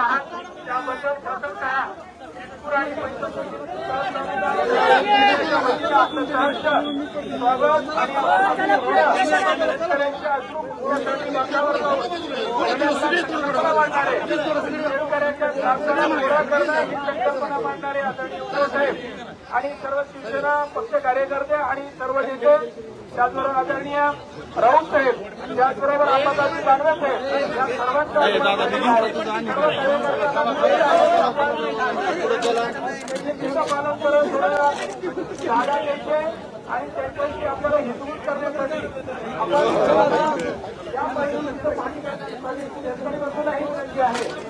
आहात त्याबद्दल प्रथमतः नागपूर आणि स्वागत आणि शेतकऱ्यांच्या अचूक मुद्द्यासाठी मंचावर संकल्पना मांडणारे आदरणीय उद्धव साहेब आणि सर्व शिवसेना पक्ष कार्यकर्ते आणि सर्व नेते त्याचबरोबर आदरणीय राऊत साहेब त्याचबरोबर अंबादास दानवे साहेब या सर्वांच्या पालन करत थोडं जागा द्यायचे आणि त्यांच्याशी आपल्याला हितगुज करण्यासाठी आपण या परिस्थितीचं पाणी करण्याची त्यांच्याकडे बसून आहे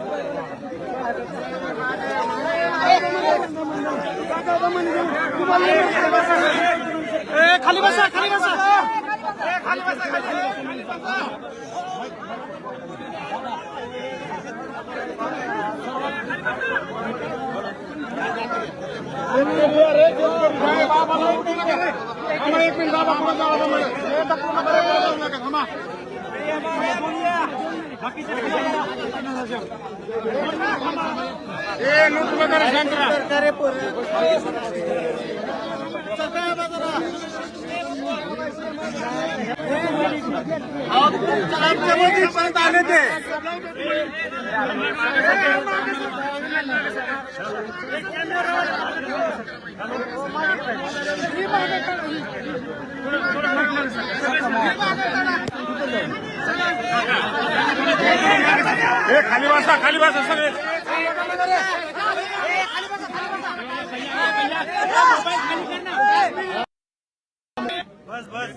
मोबाईल खाली बसा खाली बसा खाली बसा खाली एक मिनिट बाबा पुढे जावा ए नोट वगैरे शंकरा परत आले ते ए खाली बसा खाली बसा सगळे. बस बस.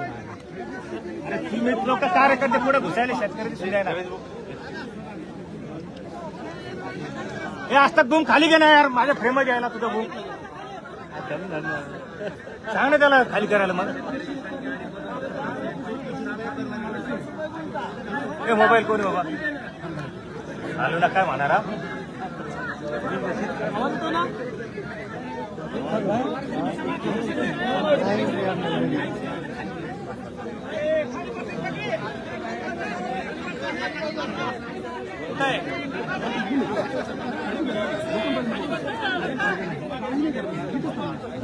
अरे तुम्ही लोक कार्यकर्ते पुढे घुसायले शेतकऱ्याची सुविधा हे असतात गुम खाली घेणार यार. माझ्या फ्रेम घ्यायला तुझा गुम. सांग ना त्याला खाली करायला मग. हे मोबाईल कोणी बाबा? चालू ना काय म्हणणार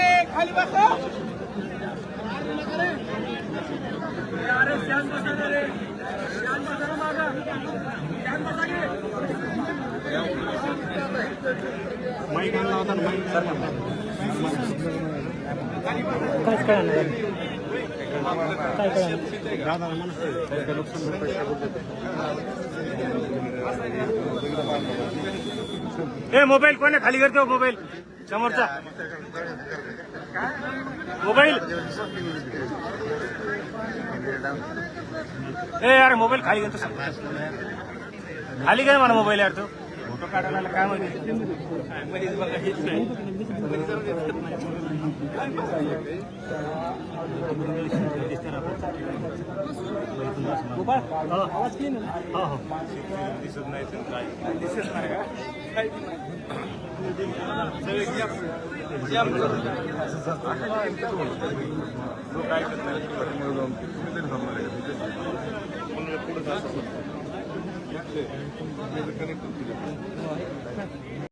बाई अरे मोबाईल खाली घे ए श्याम्या माईक आणला होता ना माईक सर काहीच काय दादा म्हणा नुकसान ए मोबाईल कोणी खाली करतो मोबाईल. समोरचा. मोबाईल. ए यार मोबाईल खाली घेतो खाली काय मला मोबाईल यार तू. फोटो काढायला काय माहिती? मध्येच बघा हेच नाही मध्ये जरा दिसत नाही. गोपाळ आवाज क्लीन हो हो. दिसत नाही तर काय? दिसत नाही का? काय काय करणार よろしくお願いいたします。